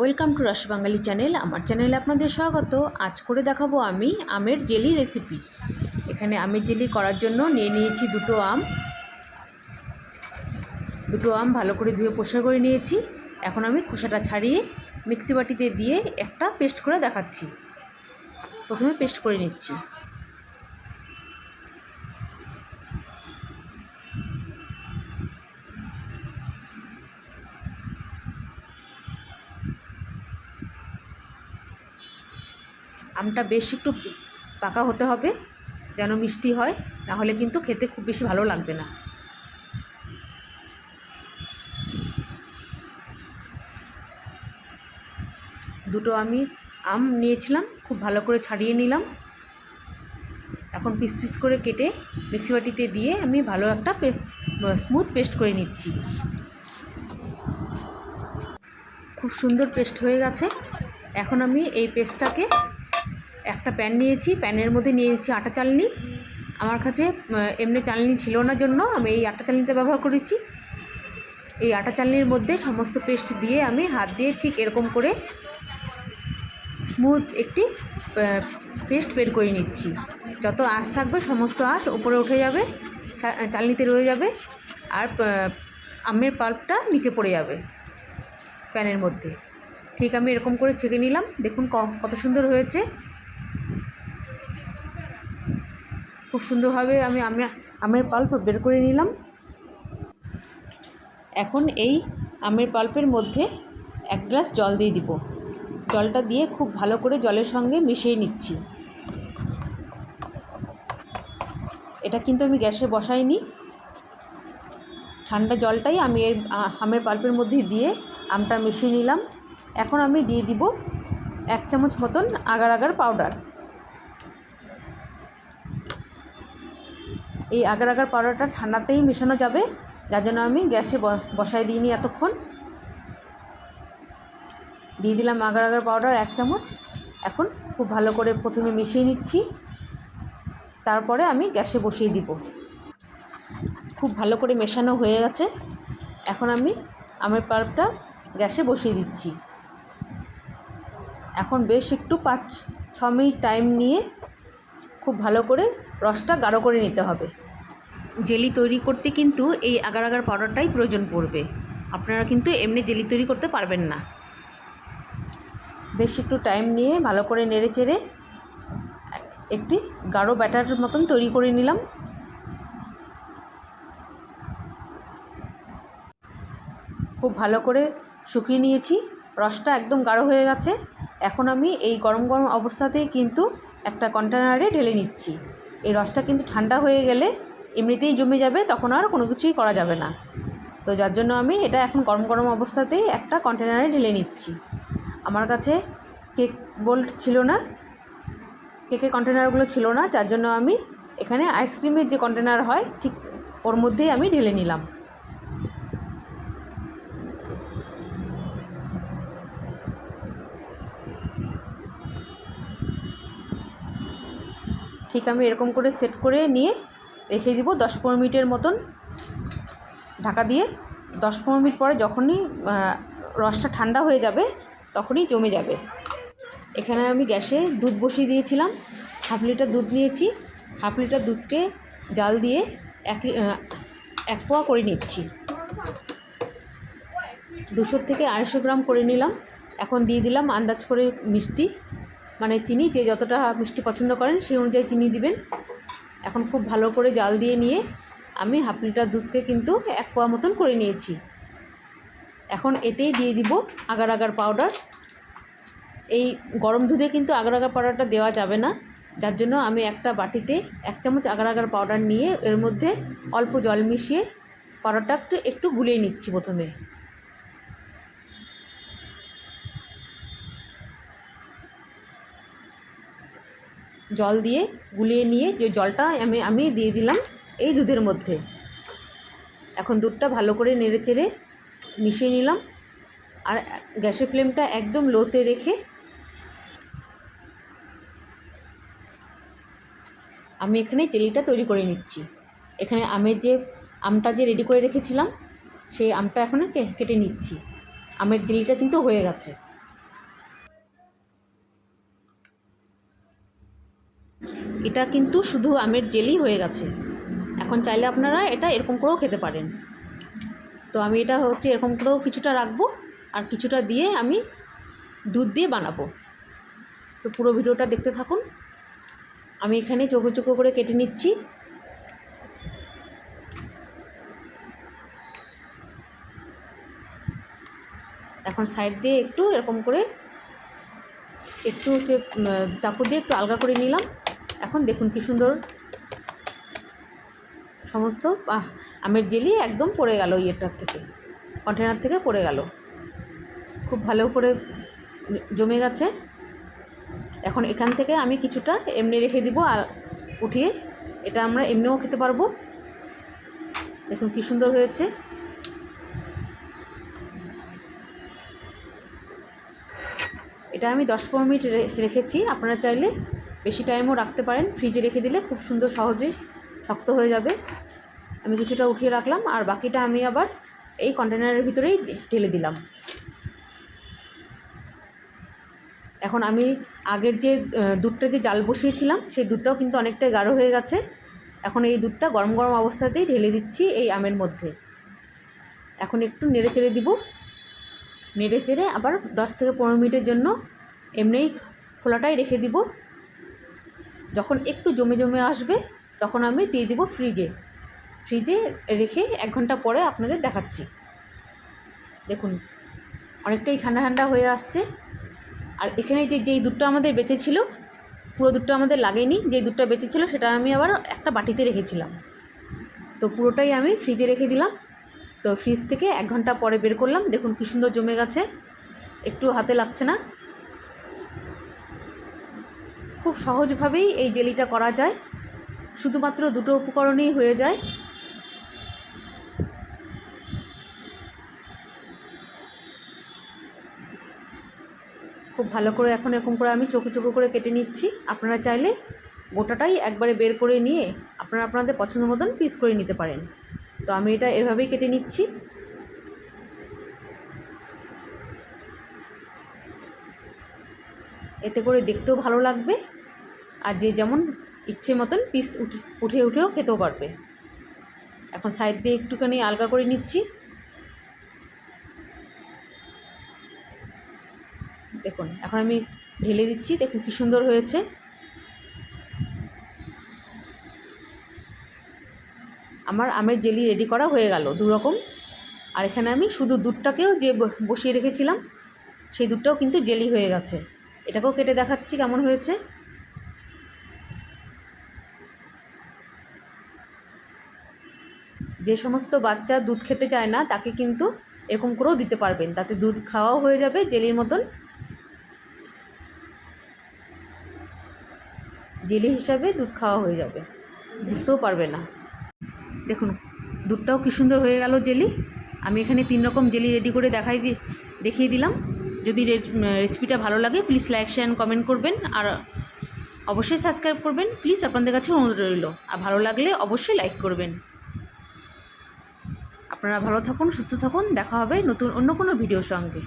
Welcome to রস বাঙালি channel, আমার চ্যানেলে আপনাদের স্বাগত। আজ করে দেখাবো আমি আমের জেলি রেসিপি এখানে আমের জেলি করার জন্য নিয়ে নিয়েছি দুটো আম। দুটো আম ভালো করে ধুয়ে পরিষ্কার করে নিয়েছি। এখন আমি খোসাটা ছাড়িয়ে মিক্সি বাটিতে দিয়ে একটা পেস্ট করে দেখাচ্ছি। প্রথমে পেস্ট করে নিচ্ছি। আমটা বেশ একটু পাকা হতে হবে, যেন মিষ্টি হয়, নাহলে কিন্তু খেতে খুব বেশি ভালো লাগবে না। দুটো আমি আম নিয়েছিলাম, খুব ভালো করে ছাড়িয়ে নিলাম। এখন পিস পিস করে কেটে মিক্সি বাটিতে দিয়ে আমি ভালো একটা স্মুথ পেস্ট করে নিচ্ছি। খুব সুন্দর পেস্ট হয়ে গেছে। এখন আমি এই পেস্টটাকে একটা প্যান নিয়েছি, প্যানের মধ্যে নিয়েছি আটা চালনি। আমার কাছে এমনি চালনি ছিল না জন্য আমি এই আটা চালনিটা ব্যবহার করেছি। এই আটা চালনির মধ্যে সমস্ত পেস্ট দিয়ে আমি হাত দিয়ে ঠিক এরকম করে স্মুথ একটি পেস্ট বের করে নিচ্ছি। যত আঁশ থাকবে সমস্ত আঁশ উপরে উঠে যাবে চালনিতে রয়ে যাবে আর আমের পাল্পটা নিচে পড়ে যাবে প্যানের মধ্যে। ঠিক আমি এরকম করে ছেঁকে নিলাম। দেখুন কত সুন্দর হয়েছে। খুব সুন্দরভাবে আমি আমি, আমের পাল্প বের করে নিলাম। এখন এই আমের পাল্পের মধ্যে এক গ্লাস জল দিয়ে দিব। জলটা দিয়ে খুব ভালো করে জলের সঙ্গে মিশিয়ে নিচ্ছি। এটা কিন্তু আমি গ্যাসে বসাইনি। ঠান্ডা জলটাই আমি এর আমের পাল্পের মধ্যে দিয়ে আমটা মিশিয়ে নিলাম। এখন আমি দিয়ে দিব এক চামচ মতন আগার আগার পাউডার। এই আগার আগার পাউডারটা ঠান্ডাতেই মেশানো যাবে, যার জন্য আমি গ্যাসে বসাই দিইনি এতক্ষণ। দিয়ে দিলাম আগার আগার পাউডার এক চামচ। এখন খুব ভালো করে প্রথমে মিশিয়ে নিচ্ছি। তারপরে আমি গ্যাসে বসিয়ে দিব। খুব ভালো করে মেশানো হয়ে গেছে। এখন আমি আমের পাল্পটা গ্যাসে বসিয়ে দিচ্ছি। এখন বেশ একটু পাঁচ, ছ মিনিট টাইম নিয়ে খুব ভালো করে রসটা গাঢ় করে নিতে হবে। জেলি তৈরি করতে কিন্তু এই আগার আগার পাউডারটাই প্রয়োজন পড়বে। আপনারা কিন্তু এমনি জেলি তৈরি করতে পারবেন না। বেশ একটু টাইম নিয়ে ভালো করে নেড়ে চেড়ে একটি গাঢ় ব্যাটার মতন তৈরি করে নিলাম। খুব ভালো করে শুকিয়ে নিয়েছি। রসটা একদম গাঢ় হয়ে গেছে। এখন আমি এই গরম গরম অবস্থাতেই কিন্তু একটা কন্টেনারে ঢেলে নিচ্ছি। এই রসটা কিন্তু ঠান্ডা হয়ে গেলে এমনিতেই জমে যাবে, তখন আর কোনো কিছুই করা যাবে না। তো যার জন্য আমি এটা এখন গরম গরম অবস্থাতেই একটা কন্টেনারে ঢেলে নিচ্ছি। আমার কাছে কেক বোল্ট ছিল না, কেকের কন্টেনারগুলো ছিল না, যার জন্য আমি এখানে আইসক্রিমের যে কন্টেনার হয়, ঠিক ওর মধ্যেই আমি ঢেলে নিলাম। ঠিক আমি এরকম করে সেট করে নিয়ে রেখে দিব দশ পনেরো মিনিটের মতন ঢাকা দিয়ে। দশ পনেরো মিনিট পরে যখনই রসটা ঠান্ডা হয়ে যাবে তখনই জমে যাবে। এখানে আমি গ্যাসে দুধ বসিয়ে দিয়েছিলাম। হাফ লিটার দুধ নিয়েছি। হাফ লিটার দুধকে জাল দিয়ে এক এক পোয়া করে নিচ্ছি। দুশো থেকে আড়াইশো গ্রাম করে নিলাম। এখন দিয়ে দিলাম আন্দাজ করে মিষ্টি। মানে চিনি, যে যতটা মিষ্টি পছন্দ করেন, সেই অনুযায়ী চিনি দিবেন। এখন খুব ভালো করে জাল দিয়ে নিয়ে আমি হাফ লিটার দুধকে কিন্তু এক পোয়া মতন করে নিয়েছি। এখন এতেই দিয়ে দিব আগার আগার পাউডার এই গরম দুধে কিন্তু আগার আগার পাউডারটা দেওয়া যাবে না। যার জন্য আমি একটা বাটিতে এক চামচ আগার আগার পাউডার নিয়ে এর মধ্যে অল্প জল মিশিয়ে পাউডারটা একটু একটু গুলিয়ে নিচ্ছি প্রথমে। জল দিয়ে গুলিয়ে নিয়ে যে জলটা আমি আমি দিয়ে দিলাম এই দুধের মধ্যে। এখন দুধটা ভালো করে নেড়ে চেড়ে মিশিয়ে নিলাম। আর গ্যাসের ফ্লেমটা একদম লোতে রেখে আমি এখানে জেলিটা তৈরি করে নিচ্ছি। এখানে আমের যে আমটা যে রেডি করে রেখেছিলাম, সেই আমটা এখন কেটে নিচ্ছি। আমের জেলিটা কিন্তু হয়ে গেছে। এটা কিন্তু শুধু আমের জেলি হয়ে গেছে। এখন চাইলে আপনারা এটা এরকম করেও খেতে পারেন। তো আমি এটা হচ্ছে এরকম করেও কিছুটা রাখব আর কিছুটা দিয়ে আমি দুধ দিয়ে বানাবো। তো পুরো ভিডিওটা দেখতে থাকুন। আমি এখানে চোখো চোখো করে কেটে নিচ্ছি। এখন সাইড দিয়ে একটু এরকম করে একটু হচ্ছে চাকু দিয়ে একটু আলগা করে নিলাম। এখন দেখুন কি সুন্দর। সমস্ত আহ, আমের জেলি একদম পড়ে গেল ইয়েটার থেকে কন্টেনার থেকে পড়ে গেল। খুব ভালো করে জমে গেছে। এখন এখান থেকে আমি কিছুটা এমনি রেখে দিব আর উঠিয়ে এটা আমরা এমনিও খেতে পারব। দেখুন কি সুন্দর হয়েছে। এটা আমি দশ পনেরো মিনিট রেখেছি আপনারা চাইলে বেশি টাইমও রাখতে পারেন। ফ্রিজে রেখে দিলে খুব সুন্দর সহজেই শক্ত হয়ে যাবে। আমি কিছুটা উঠিয়ে রাখলাম আর বাকিটা আমি আবার এই কন্টেনারের ভিতরেই ঢেলে দিলাম। এখন আমি আগের যে দুধটা যে জাল বসিয়েছিলাম, সেই দুধটাও কিন্তু অনেকটাই গাঢ় হয়ে গেছে। এখন এই দুধটা গরম গরম অবস্থাতেই ঢেলে দিচ্ছি এই আমের মধ্যে। এখন একটু নেড়ে চেড়ে দিব। নেড়ে চেড়ে আবার দশ থেকে পনেরো মিনিটের জন্য এমনিই খোলাটাই রেখে দিব। যখন একটু জমে জমে আসবে, তখন আমি দিয়ে দিব ফ্রিজে ফ্রিজে রেখে এক ঘণ্টা পরে আপনাদের দেখাচ্ছি। দেখুন, অনেকটাই ঠান্ডা ঠান্ডা হয়ে আসছে। আর এখানে যে, যেই দুধটা আমাদের বেঁচে ছিল পুরো দুধটা আমাদের লাগেনি, যেই দুধটা বেঁচে ছিল সেটা আমি আবার একটা বাটিতে রেখেছিলাম। তো পুরোটাই আমি ফ্রিজে রেখে দিলাম। তো ফ্রিজ থেকে এক ঘণ্টা পরে বের করলাম। দেখুন কী সুন্দর জমে গেছে। একটু হাতে লাগছে না। খুব সহজভাবেই এই জেলিটা করা যায়। শুধুমাত্র দুটো উপকরণেই হয়ে যায়। খুব ভালো করে এখন এরকম করে আমি চোখো চোখো করে কেটে নিচ্ছি। আপনারা চাইলে গোটাটাই একবারে বের করে নিয়ে আপনারা আপনাদের পছন্দ মতন পিস করে নিতে পারেন। তো আমি এটা এভাবেই কেটে নিচ্ছি। এতে করে দেখতেও ভালো লাগবে আর যে যেমন ইচ্ছে মতন পিস উঠে উঠে উঠেও খেতেও পারবে। এখন সাইড দিয়ে একটুখানি আলগা করে নিচ্ছি। দেখুন, এখন আমি ঢেলে দিচ্ছি, দেখুন কী সুন্দর হয়েছে। আমার আমের জেলি রেডি করা হয়ে গেল দু রকম আর এখানে আমি শুধু দুধটাকেও যে বসিয়ে রেখেছিলাম, সেই দুধটাও কিন্তু জেলি হয়ে গেছে। এটাকেও কেটে দেখাচ্ছি কেমন হয়েছে। যে সমস্ত বাচ্চা দুধ খেতে চায় না, তাকে কিন্তু এরকম করেও দিতে পারবেন। তাতে দুধ খাওয়াও হয়ে যাবে জেলির মতন। জেলি হিসাবে দুধ খাওয়া হয়ে যাবে। বুঝতেও পারবে না। দেখুন, দুধটাও কী সুন্দর হয়ে গেল জেলি। আমি এখানে তিন রকম জেলি রেডি করে দেখাই দেখিয়ে দিলাম। যদি রেসিপিটা ভালো লাগে প্লিজ লাইক শেয়ার কমেন্ট করবেন। আর অবশ্যই সাবস্ক্রাইব করবেন। প্লিজ আপনাদের কাছে অনুরোধ রইল। আর ভালো লাগলে অবশ্যই লাইক করবেন। আপনারা ভালো থাকুন, সুস্থ থাকুন। দেখা হবে নতুন, অন্য কোনো ভিডিওর সঙ্গে।